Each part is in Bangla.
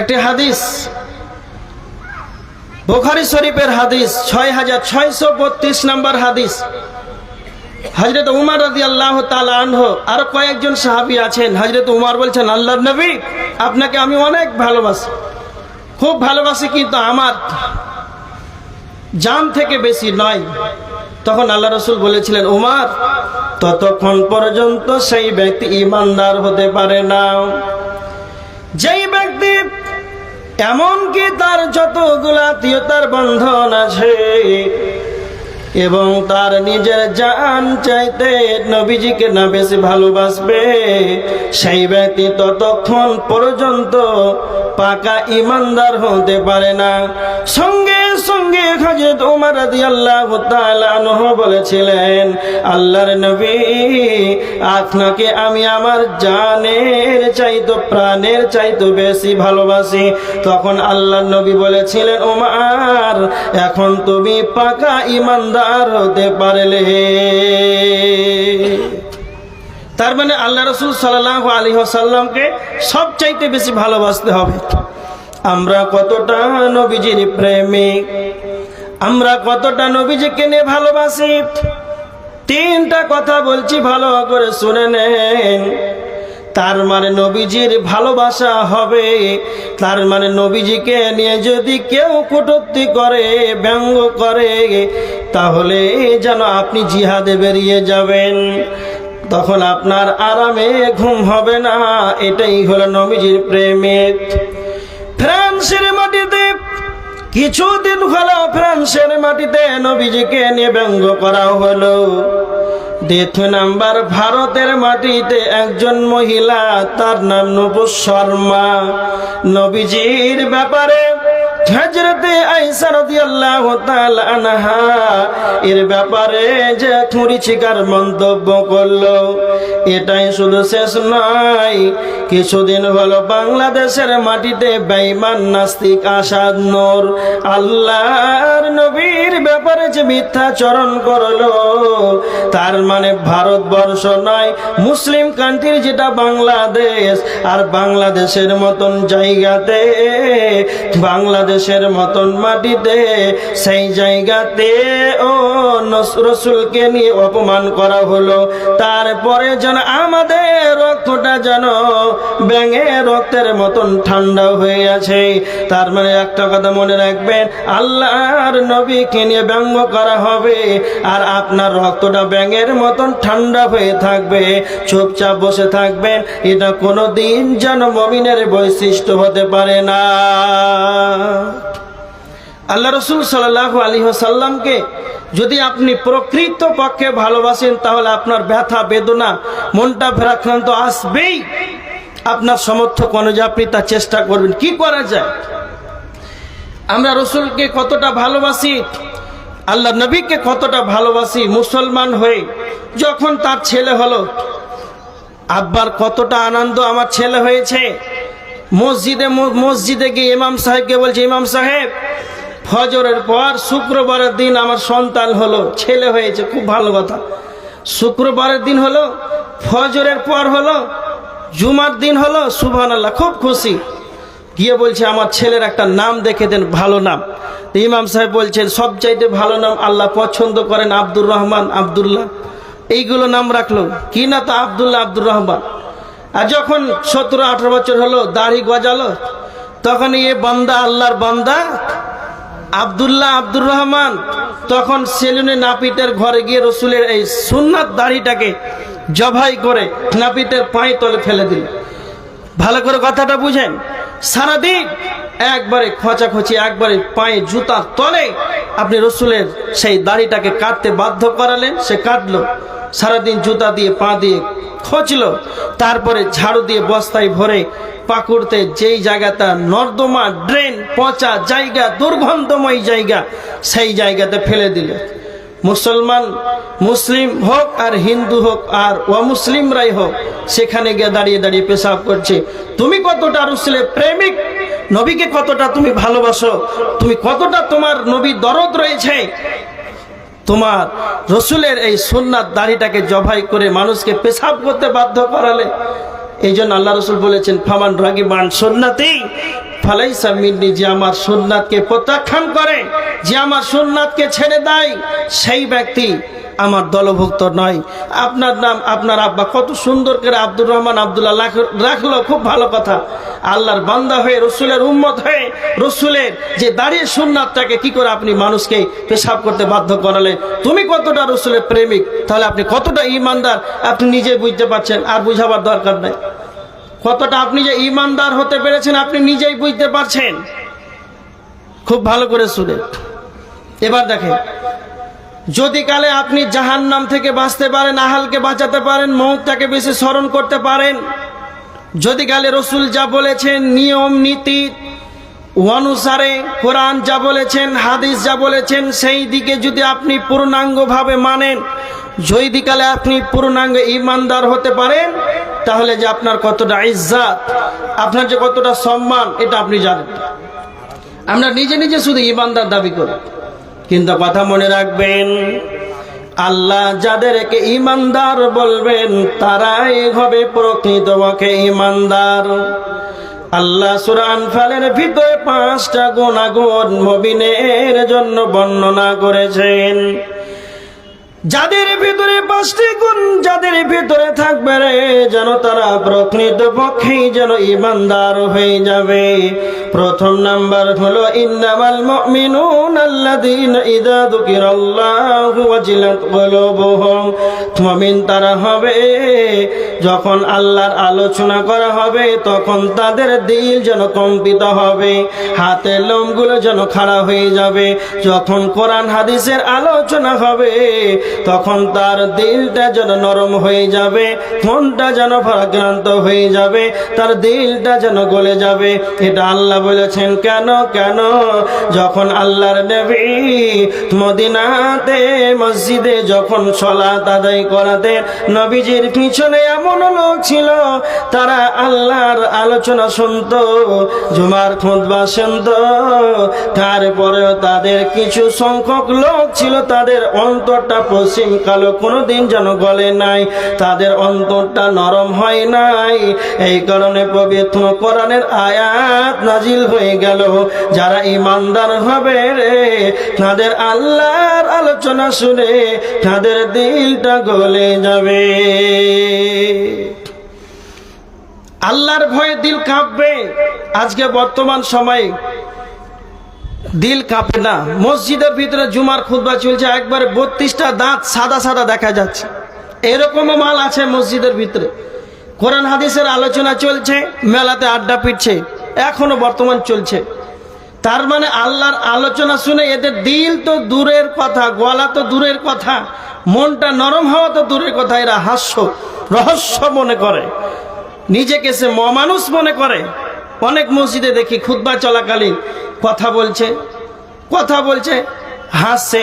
একটি হাদিস। বুখারি শরীফের হাদিস ছয় হাজার ছয়শো বত্রিশ নম্বর হাদিস। হজরত উমার রাজি আল্লাহ আরও কয়েকজন সাহাবি আছেন। হজরত উমার বলছেন আল্লাহ নবী, আপনাকে আমি অনেক ভালোবাসি। খুব ভালোবাসি কিন্তু আমার জান থেকে বেশি নয়। তখন আল্লাহ রসুল বলেছিলেন, উমার, ততক্ষণ পর্যন্ত সেই ব্যক্তি ইমানদার হতে পারে না। যেই এমনকি তার যতগুলা আত্মীয়তার বন্ধন আছে, এবং তার নিজের জান চাইতে নবীজিকে না বেশি ভালোবাসবে, সেই ব্যক্তি ততক্ষণ পর্যন্ত পাকা ইমানদার হতে পারে না। সঙ্গে সঙ্গে হজরত উমর রাদিয়াল্লাহু তাআলা আনহু বলেছিলেন, আল্লাহর নবী, আপনাকে আমি আমার জানের চাইতো, প্রাণের চাইতো বেশি ভালোবাসি। তখন আল্লাহর নবী বলেছিলেন এখন তুমি পাকা হতে পারলে। তার মানে আল্লাহ রসুল সাল্লাহ আলী সাল্লামকে সব চাইতে বেশি ভালোবাসতে হবে। আমরা কতটা নবীজির প্রেমিক আমরা কতটা নবীজিকে নিয়ে ভালোবাসি? তিনটা কথা বলছি, ভালো করে শুনে নেন। তার মানে নবীজির ভালোবাসা হবে। তার মানে নবীজিকে নিয়ে যদি কেউ কটূক্তি করে, ব্যঙ্গ করে, তাহলে যেন আপনি জিহাদে বেরিয়ে যাবেন। তখন আপনার আরামে ঘুম হবে না। এটাই হলো নবীজির মাটিতে কিছুদিন হলো ফ্রান্সের মাটিতে নবীজিকে নিয়ে ব্যঙ্গ করা হলো। দ্বিতীয় নাম্বার ভারতের মাটিতে একজন মহিলা, তার নাম নবু শর্মা। নবীজির ব্যাপারে হজরতে আইসা রাদিয়াল্লাহু তাআলা আনহা, এর ব্যাপারে যে থুরি চিকার মন্তব্য করল, এটাই শুধু শেষ নয়, কিছুদিন হলো বাংলাদেশের মাটিতে বেঈমান নাস্তিক আসাদ নূর, আল্লাহর নবীর ব্যাপারে যে মিথ্যাচরণ করল, তার মানে ভারতবর্ষ নয়, মুসলিম কান্ট্রির যেটা বাংলাদেশ, আর বাংলাদেশের মতন জায়গাতে বাংলাদেশের মতন মাটিতে, সেই জায়গাতে ও নস- রসুলকে নিয়ে অপমান করা হলো। তারপরে যেন আমাদের রক্তটা যেন ব্যাঙে রক্তের মতন ঠান্ডা হয়ে আছে। তার মানে একটা কথা মনে রাখবেন, আল্লাহর নবীকে নিয়ে ব্যঙ্গ করা হবে আর আপনার রক্তটা ব্যাঙের মতন ঠান্ডা হয়ে থাকবে। চুপচাপ বসে থাকবেন, এটা কোনো দিন যেন মমিনের বৈশিষ্ট্য হতে পারে না। আল্লাহ রসুল সাল্লাহ আলী সাল্লামকে যদি আপনি প্রকৃত পক্ষে ভালোবাসেন, তাহলে আপনার ব্যথা, বেদনা, মনটা ফেরাক্রান্ত আসবেই। আপনার সমর্থক অনুযায়ী আপনি তার চেষ্টা করবেন। কি করা যায়? আমরা রসুলকে কতটা ভালোবাসি, আল্লাহ নবীকে কতটা ভালোবাসি মুসলমান হয়ে, যখন তার ছেলে হলো, আব্বার কতটা আনন্দ আমার ছেলে হয়েছে। মসজিদে মসজিদে গিয়ে ইমাম সাহেবকে বলছে, ইমাম সাহেব ফজরের পর শুক্রবারের দিন আমার সন্তান হলো, ছেলে হয়েছে, খুব ভালো কথা। শুক্রবারের দিন হলো, ফজরের পর হলো, জুমার দিন হলো সুবহান আল্লাহ খুব খুশি। গিয়ে বলছে, আমার ছেলের একটা নাম দেখে দেন, ভালো নাম। ইমাম সাহেব বলছেন, সবচাইতে ভালো নাম আল্লাহ পছন্দ করেন আব্দুর রহমান আব্দুল্লাহ। এইগুলো নাম রাখল। কি না তো আব্দুল্লাহ আব্দুর রহমান? আর যখন সতেরো আঠারো বছর হলো, দাড়ি গজালো তখন এ বান্দা আল্লাহর বান্দা আব্দুল্লাহ আব্দুর রহমান তখন সেলুনে নাপিতের ঘরে গিয়ে রসুলের এই সুন্নাত দাড়িটাকে জবাই করে নাপিতের পায়ে তলে ফেলে দিল। ভালো করে কথাটা বুঝেন। সারাদিন একবারে খচাখচি, একবারে পায়ে জুতার তলে আপনি রসুলের সেই দাড়িটাকে কাটতে বাধ্য করালেন, সে কাটলো। সারাদিন জুতা দিয়ে, পা দিয়ে খচলো। তারপরে ঝাড়ু দিয়ে বস্তায় ভরে পাকুড়তে যেই জায়গাটা নর্দমা ড্রেন, পচা জায়গা, দুর্গন্ধময় জায়গা, সেই জায়গাতে ফেলে দিল। মুসলমান, মুসলিম হোক আর হিন্দু হোক আর অমুসলিমরাই হোক, সেখানে গিয়ে দাঁড়িয়ে দাঁড়িয়ে পেশাব করছে। তুমি কতটা রসুলের প্রেমিক? নবীকে কতটা তুমি ভালোবাসো? তুমি কতটা তোমার নবী দরদ রয়েছে? তোমার রসুলের এই সুন্নাত দাড়িটাকে জবাই করে মানুষকে পেশাব করতে বাধ্য করালে। এই জন্য আল্লাহ রসুল বলেছেন, ফামান রাগি মান সোননাতেই ফালাইসা মিন্নি, যে আমার সোননাথকে প্রত্যাখ্যান করে, যে আমার সোননাথকে ছেড়ে দেয়, সেই ব্যক্তি আমার দলভুক্ত নয়। আপনার নাম, আপনার আব্বা, কত সুন্দর করে আব্দুর রহমান, আবদুল্লাহ রাখল, খুব ভালো কথা। আল্লাহর বান্দা হয়ে, রসুলের উম্মত হয়ে, রসুলের যে দাঁড়িয়ে সুন্নাতটাকে কি করে আপনি মানুষকে পেশাব করতে বাধ্য করালেন? তুমি কতটা রসুলের প্রেমিক? তাহলে আপনি কতটা ইমানদার? আপনি নিজে বুঝতে পারছেন, আর বুঝাবার দরকার নাই। কতটা আপনি যে ইমানদার হতে পেরেছেন, আপনি নিজেই বুঝতে পারছেন। খুব ভালো করে শুনে। এবার দেখেন যদি কালে আপনি জাহান নাম থেকে বাঁচতে পারেন, আহালকে বাঁচাতে পারেন মৌতটাকে বেশি স্মরণ করতে পারেন, যদি কালে রসুল যা বলেছেন, নিয়ম, নীতি অনুসারে কোরআন যা বলেছেন, হাদিস যা বলেছেন, সেই দিকে যদি আপনি পূর্ণাঙ্গভাবে মানেন, যদি কালে আপনি পূর্ণাঙ্গ ইমানদার হতে পারেন, তাহলে যে আপনার কতটা ইজ্জাত, আপনার যে কতটা সম্মান, এটা আপনি জানেন। আমরা নিজে নিজে শুধু ইমানদার দাবি করি। কিন্তু কথা মনে রাখবেন, আল্লাহ যাদেরকে ইমানদার বলবেন, তারাই হবে প্রকৃতপক্ষে ইমানদার আল্লাহ সুরান ফালের ভিতরে পাঁচটা গুণাগুণ মবিনের জন্য বর্ণনা করেছেন। যাদের ভিতরে পাঁচটি গুণ, যাদের ভিতরে থাকবে রে, যেন তারা প্রকৃত পক্ষেই যেন ইমানদার হয়ে যাবে। প্রথম নাম্বার হলো, ইন্নামাল মুমিনুন আল্লাযীনা ইযা যুকিরাল্লাহু ওয়াজিলাত কুলুবুহুম। মুমিন তারা হবে যখন আল্লাহর আলোচনা করা হবে, তখন তাদের দিল যেন কম্পিত হবে, হাতের লোমগুলো যেন খাড়া হয়ে যাবে। যখন কোরআন হাদিসের আলোচনা হবে, তখন তার দিলটা যেন নরম হয়ে যাবে, মনটা যেন ভারাক্রান্ত হয়ে যাবে, তার দিলটা যেন গলে যাবে। এটা আল্লাহ বলেছেন, কেন কেন? যখন আল্লাহর নবী মদিনাতে, মসজিদে যখন সলাত আদায় করাতে নবীজির পিছনে এমন লোক ছিল, তারা আল্লাহর আলোচনা শুনতো, জুমার খুদবা শুনতো। তারপরেও তাদের কিছু সংখ্যক লোক ছিল, তাদের অন্তরটা পশ্চিম কালো, কোনোদিন যেন গলে নাই। তাদের অন্তরটা নরম হয় নাই। এই কারণে পবিত্র কোরআনের আয়াত নাজিল হয়ে গেল। যারা ইমানদার হবে রে, তাদের আল্লাহর আলোচনা শুনে তাদের দিলটা গলে যাবে। আল্লাহর ভয়ে দিল কাঁপবে। আজকে বর্তমান সময়ে দিল কাঁপে না। মসজিদের ভিতরে জুমার খুতবা চলছে, একবারে বত্রিশটা দাঁত সাদা সাদা দেখা যাচ্ছে। এরকমও মাল আছে মসজিদের ভিতরে। কোরআন হাদিসের আলোচনা চলছে, মেলাতে আড্ডা পিটছে, এখনও বর্তমান চলছে। তার মানে আল্লাহর আলোচনা শুনে এদের দিল তো দূরের কথা, গলা তো দূরের কথা, মনটা নরম হওয়া তো দূরের কথা, এরা হাস্য। রহস্য মনে করে। নিজেকে সে মমানুষ মনে করে। অনেক মসজিদে দেখি খুতবা চলাকালীন কথা বলছে কথা বলছে, হাসছে।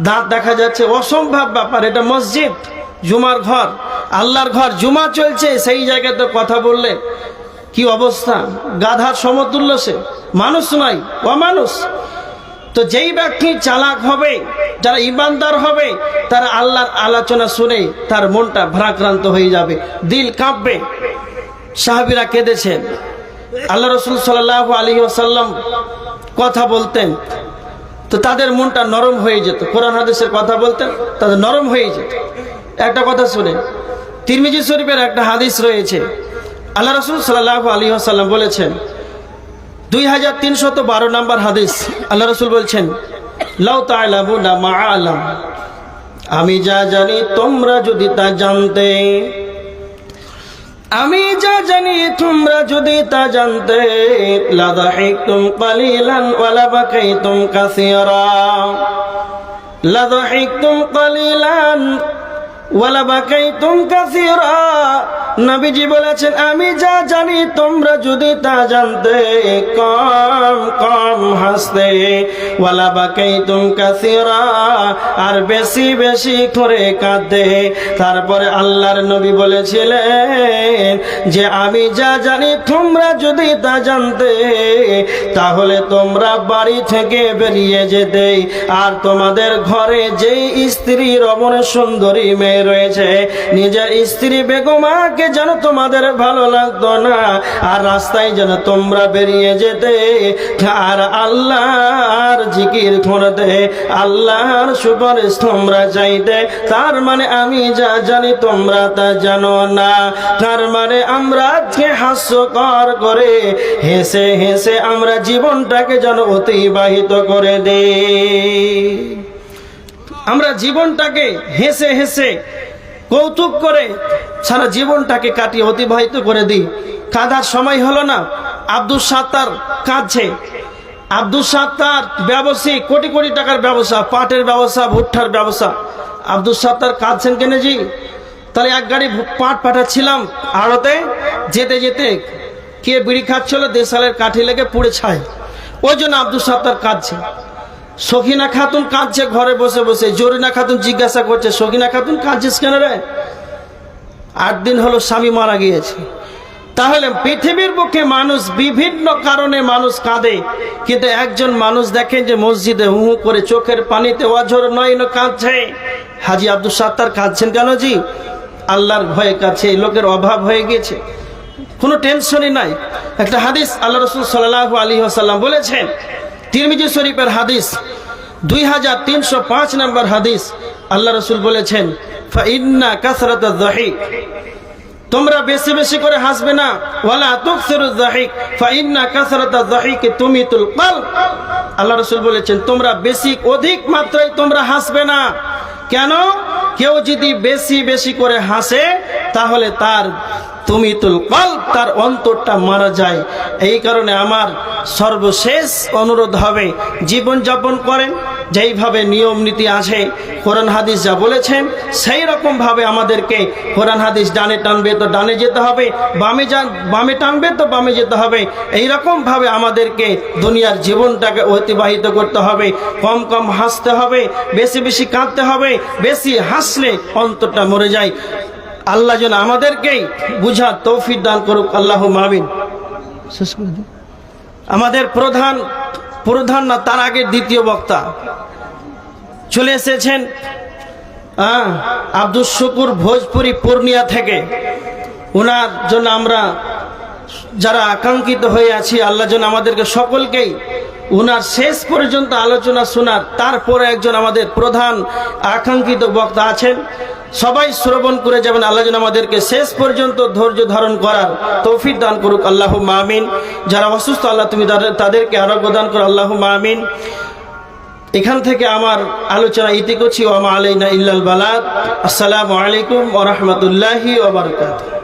দাঁত দেখা যাচ্ছে, অসম্ভব ব্যাপার, এটা মসজিদ, জুমার ঘর, আল্লাহর ঘর, জুমা চলছে, সেই জায়গাতে কথা বললে। কি অবস্থা? গাধার সমতুল্য সে, মানুষ নয়, অমানুষ। তো যেই ব্যক্তি চালাক হবে, যারা ইমানদার হবে, তারা আল্লাহর আলোচনা শুনে তার মনটা ভ্রাক্রান্ত হয়ে যাবে, দিল কাঁপবে। সাহাবিরা কেঁদেছেন। আল্লাহ রসুল সাল্লাহ আলী আসাল্লাম কথা বলতেন, তো তাদের মনটা নরম হয়ে যেত। কোরআন হাদিসের কথা বলতেন, তাদের নরম হয়ে যেত। একটা কথা শুনে, তিরমিজি শরীফের একটা হাদিস রয়েছে। আল্লাহ রসুল সাল্লাহ আলী আসাল্লাম বলেছেন দুই হাজার তিনশত বারো নম্বর হাদিস। আল্লাহ রসুল বলছেন মা আমি যা জানি তোমরা যদি তা জানতে। আমি যা জানি তোমরা যদি তা জানতে। লাদাহিকতুম কালিলান ওয়ালা বাকাইতুম কালিলান ওয়ালা বাকাইতুম কাসীরা। নবীজি বলেছেন, আমি যা জানি, তোমরা যদি তা জানতে কম কম হাসতে, ওয়ালা বাকাইতুম কাসীরা, আর বেশি বেশি করে কাঁদতে। তারপরে আল্লাহর নবী বলেছিলেন যে, আমি যা জানি, তোমরা যদি তা জানতে, তাহলে তোমরা বাড়ি থেকে বেরিয়ে যেতে। আর তোমাদের ঘরে যেই স্ত্রী রমণ সুন্দরী মেয়ে রয়েছে, নিজের স্ত্রী বেগমাকে যেন তোমাদের ভালো লাগতো না, আর রাস্তায় যেন তোমরা বেরিয়ে যেতে। আর আল্লাহর জিকির করতে, আল্লাহর সুপারিশ তোমরা চাইতে। তার মানে আমি যা জানি তোমরা তা জানো না। তার মানে আমরা আজকে হাস্যকর করে হেসে হেসে আমরা জীবনটাকে যেন অতিবাহিত করে দেই। আমরা জীবনটাকে হেসে হেসে কৌতুক করে সারা জীবনটাকে কাটিয়ে অতিবাহিত করে দিই। কাদার সময় হলো না আব্দুল সাত্তার কাঁদছে। আব্দুল সাত্তার ব্যবসায়ী কোটি কোটি টাকার ব্যবসা, পাটের ব্যবসা, ভুট্টার ব্যবসা। আব্দুল সাত্তার কাঁদছেন কেন জি? তাহলে এক গাড়ি পাট পাঠাচ্ছিলাম আড়তে, যেতে যেতে কে বিড়ি খাচ্ছিল, দেশালের কাঠি লেগে পুড়ে ছায়। ওই জন্য আব্দুল সাত্তার কাঁদছে। সখিনা খাতুন কাঁদছে, ঘরে বসে বসে। জরিনা খাতুন জিজ্ঞাসা করছে, সখিনা খাতুন কাঁদছিস কেন রে? আট দিন হলো স্বামী মারা গিয়েছে। তাহলে পৃথিবীর বুকে মানুষ বিভিন্ন কারণে মানুষ কাঁদে, কিন্তু একজন মানুষ দেখেন যে মসজিদে হু হু করে চোখের পানিতে অঝর নয়ন কাঁদছে। হাজি আব্দুল সাত্তার কাঁদছেন কেন জি? আল্লাহর ভয়ে কাছে লোকের অভাব হয়ে গেছে কোনো টেনশনই নাই। একটা হাদিস আল্লাহ রসুল সাল্লাহ আলী আসাল্লাম বলেছেন তিরমিজি শরীফের হাদিস, দুই হাজার তিনশো পাঁচ নম্বর হাদিস, আল্লাহ রসুল বলেছেন, ফাইন্না কাসরাত দহিক তোমরা বেশি বেশি করে হাসবে না, ওয়ালা তুকসিরু যাহিক ফাইন্না কাসরাত যাহিক তুমিতুল কলব আল্লাহ রাসূল বলেছেন, তোমরা বেশি অধিক মাত্রায় তোমরা হাসবে না কেন? কেউ যদি বেশি বেশি করে হাসে, তাহলে তার তুমি তুল কল তার অন্তরটা মারা যায়। এই কারণে আমার সর্বশেষ অনুরোধ হবে জীবন যাপন করেন। যেইভাবে নিয়ম নীতি আছে কোরআন হাদিস যা বলেছেন সেই রকম ভাবে আমাদেরকে কোরআন হাদিস ডানে টানবে তো ডানে যেতে হবে বামে যা বামে টানবে তো বামে যেতে হবে। এই রকম ভাবে আমাদেরকে দুনিয়ার জীবনটাকে অতিবাহিত করতে হবে কম কম হাসতে হবে বেশি বেশি কাঁদতে হবে বেশি হাসলে অন্তরটা মরে যায়। আল্লাহ যেন আমাদেরকেই বুঝা তৌফিক দান করুক আল্লাহ মাবিন শেষ করে দিন আমাদের প্রধান প্রধান না, তার আগে দ্বিতীয় বক্তা। চলে এসেছেন আব্দুল শুকুর ভোজপুরি পূর্ণিয়া থেকে। ওনার জন্য আমরা যারা আকাঙ্ক্ষিত হয়ে আছি, আল্লাহ যেন আমাদেরকে সকলকেই ওনার শেষ পর্যন্ত আলোচনা শোনার, তারপরে একজন আমাদের প্রধান আকাঙ্ক্ষিত বক্তা আছেন। সবাই শ্রবণ করে যাবেন। আল্লাহ যেন আমাদেরকে শেষ পর্যন্ত ধৈর্য ধারণ করার তৌফিক দান করুক। আল্লাহ মামিন যারা অসুস্থ, আল্লাহ তুমি তাদের- তাদেরকে আরোগ্য দান করো। আল্লাহ মামিন এখান থেকে আমার আলোচনা ইতি করছি। ওমা আলাইনা ইল্লাল বালাদ আসসালামু আলাইকুম ওয়া রাহমাতুল্লাহি ওয়া বারাকাতুহু।